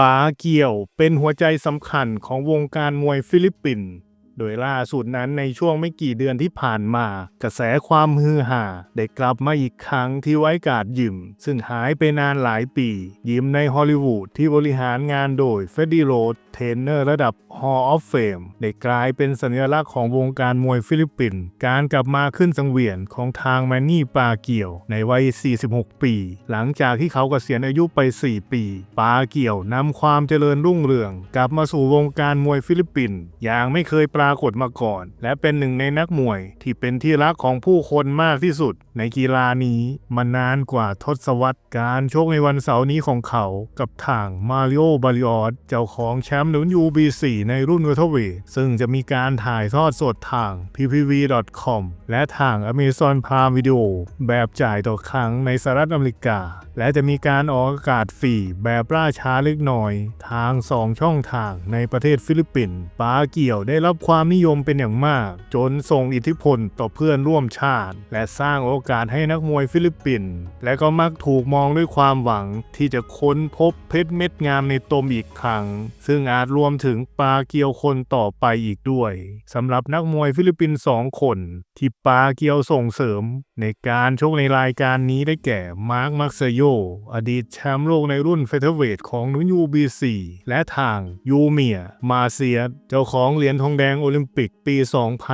ป๋าเกี่ยวเป็นหัวใจสำคัญของวงการมวยฟิลิปปินส์ โดยล่าสุดนั้นในช่วงไม่กี่เดือนที่ผ่านมา กระแสความฮือฮาได้กลับมาอีกครั้งที่ไว้กาดยิม ซึ่งหายไปนานหลายปี ยิมในฮอลลีวูดที่บริหารงานโดยเฟดดี้โรดเทรนเนอร์ระดับ Hall of Fame ได้กลายเป็นสัญลักษณ์ของวงการมวยฟิลิปปินส์การกลับมาขึ้นสังเวียนของทางแมนนี่ปาเกียวในวัย 46 ปี หลังจากที่เขาเกษียณอายุไป 4 ปี ปาเกียวนำความเจริญรุ่งเรือง กลับมาสู่วงการมวยฟิลิปปินส์อย่างไม่เคยปรากฏมาก่อน และเป็นหนึ่งในนักมวยที่เป็นที่รักของผู้คนมากที่สุด ในกีฬานี้มานานกว่าทศวรรษการชกในวันเสาร์นี้ของเขากับทางมาริโอบาริออสเจ้าของแชมป์หนุน UBC ในรุ่นเวทเวทซึ่งจะมีการถ่ายทอดสดทาง ppv.com และทาง Amazon Prime Video แบบจ่ายต่อครั้งในสหรัฐอเมริกา และจะมีการออกอากาศฟรีแบบล่าช้าเล็กน้อย ทาง 2 ช่องทางในประเทศฟิลิปปินส์ปาเกี่ยวได้รับความความนิยมเป็นอย่างมาก จนส่งอิทธิพลต่อเพื่อนร่วมชาติ และสร้างโอกาสให้นักมวยฟิลิปปินส์และก็มักถูกมองด้วยความหวังที่จะค้นพบเพชรเม็ดงามในตมอีกครั้ง ซึ่งอาจรวมถึงปาเกียวคนต่อไปอีกด้วยสำหรับนักมวยฟิลิปปินส์สองคน ที่ปาเกียวส่งเสริม ในการชกในรายการนี้ได้แก่ มาร์ค มักเซโย อดีตแชมป์โลกในรุ่นเฟเธอร์เวทของนุยูบีซีและทางยูเมีย มาเซีย เจ้าของเหรียญทองแดงโอลิมปิกปี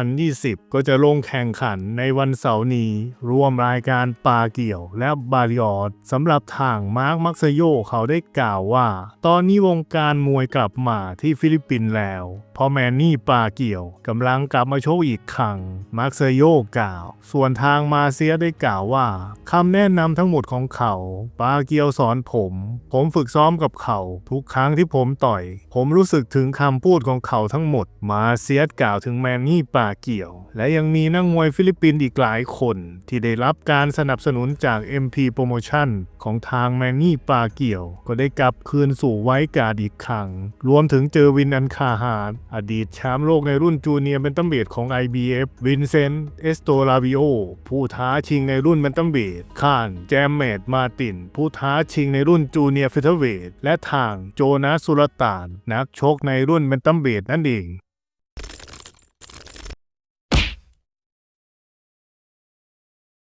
2020 ก็จะลงแข่งขันในวันเสาร์นี้ ร่วมรายการปาเกี่ยวและบาริออสสำหรับทางมาร์ค มักเซโย เขาได้กล่าวว่า ตอนนี้วงการมวยกลับมาที่ฟิลิปปินส์แล้วเพราะแมนนี่ปาเกี่ยวกำลังกลับมาโชว์อีกครั้งมาร์คเซโยกล่าว ส่วนทางมาเซียได้กล่าวว่าคำแนะนำทั้งหมดของเขา ปาเกียวสอนผม ผมฝึกซ้อมกับเขา ทุกครั้งที่ผมต่อย ผมรู้สึกถึงคำพูดของเขาทั้งหมด มาเซียสกล่าวถึงแมนนี่ปาเกียว และยังมีนักมวยฟิลิปปินส์อีกหลายคน ที่ได้รับการสนับสนุนจาก MP Promotion ของทางแมนนี่ปาเกียว ก็ได้กลับคืนสู่ไว้การดอีกครั้ง รวมถึงเจอวินอันคาฮาร์ดอดีตแชมป์โลกในรุ่นจูเนียร์เบนตัมเบียดของ IBF วินเซนต์เอสโตลาวิโอผู้ท้าาชิงในรุ่นแบนตัมเบดคานแจมเมดมาติน ผู้ท้าชิงในรุ่นจูเนียร์เฟเธอร์เวทและทางโจนาสุลต่าน นักชกในรุ่นแบนตัมเบดนั่นเอง